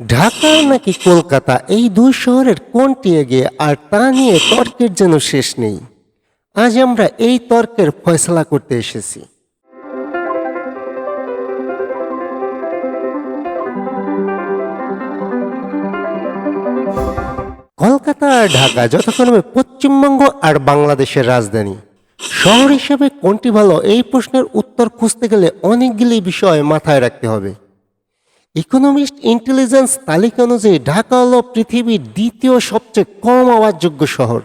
ঢাকা নাকি কলকাতা, এই দুই শহরের কোনটি এগিয়ে, আর তা নিয়ে তর্কের যেন শেষ নেই। আজ আমরা এই তর্কের ফয়সলা করতে এসেছি। কলকাতা আর ঢাকা যথাক্রমে পশ্চিমবঙ্গ আর বাংলাদেশের রাজধানী। শহর হিসেবে কোনটি ভালো, এই প্রশ্নের উত্তর খুঁজতে গেলে অনেকগুলি বিষয় মাথায় রাখতে হবে। ইকোনমিস্ট ইন্টেলিজেন্স তালিকা অনুযায়ী ঢাকা হল পৃথিবীর দ্বিতীয় সবচেয়ে কম আবাসযোগ্য শহর।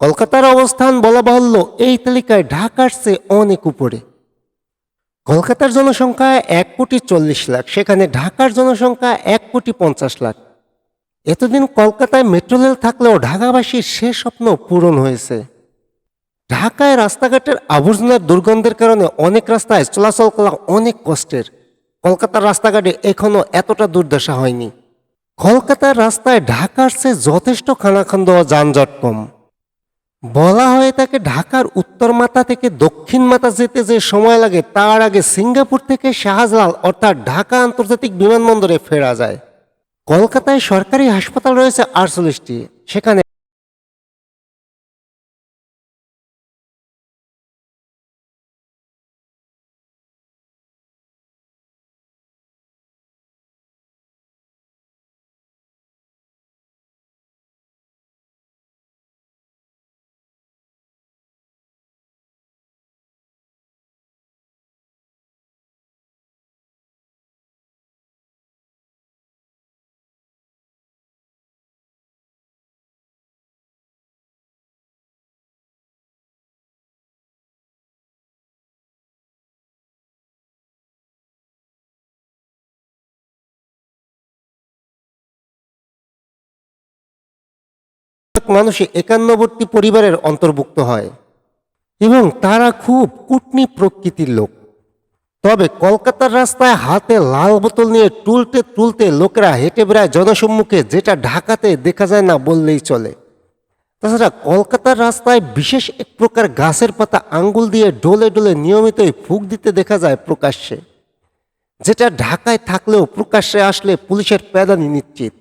কলকাতার অবস্থান বলা বাহুল্য, এই তালিকায় ঢাকার চেয়ে অনেক উপরে। কলকাতার জনসংখ্যা এক কোটি চল্লিশ লাখ, সেখানে ঢাকার জনসংখ্যা এক কোটি পঞ্চাশ লাখ। এতদিন কলকাতায় মেট্রো রেল থাকলেও ঢাকাবাসীর সে স্বপ্ন পূরণ হয়েছে। ঢাকায় রাস্তাঘাটের আবর্জনার দুর্গন্ধের কারণে অনেক রাস্তায় চলাচল করা অনেক কষ্টের। কলকাতার রাস্তাঘাটে এখনও এতটা দুর্দশা হয়নি। কলকাতার রাস্তায় ঢাকার চেয়ে যথেষ্ট খানাখন্দ ও যানজট কম। বলা হয়ে থাকে ঢাকার উত্তর মাথা থেকে দক্ষিণ মাথা যেতে যে সময় লাগে, তার আগে সিঙ্গাপুর থেকে শাহজালাল অর্থাৎ ঢাকা আন্তর্জাতিক বিমানবন্দরে ফেরা যায়। কলকাতায় সরকারি হাসপাতাল রয়েছে আটচল্লিশটি, সেখানে মানুষই একান্নবর্তী পরিবারের অন্তর্ভুক্ত হয় এবং তারা খুব কুটনি প্রকৃতির লোক। তবে কলকাতার রাস্তায় হাতে লাল বোতল নিয়ে টুলতে তুলতে লোকেরা হেঁটে বেড়ায় জনসম্মুখে, যেটা ঢাকাতে দেখা যায় না বললেই চলে। তাছাড়া কলকাতার রাস্তায় বিশেষ এক প্রকার গাছের পাতা আঙ্গুল দিয়ে ডোলে ডোলে নিয়মিতই ফুক দিতে দেখা যায় প্রকাশ্যে, যেটা ঢাকায় থাকলেও প্রকাশ্যে আসলে পুলিশের প্যাদানি নিশ্চিত।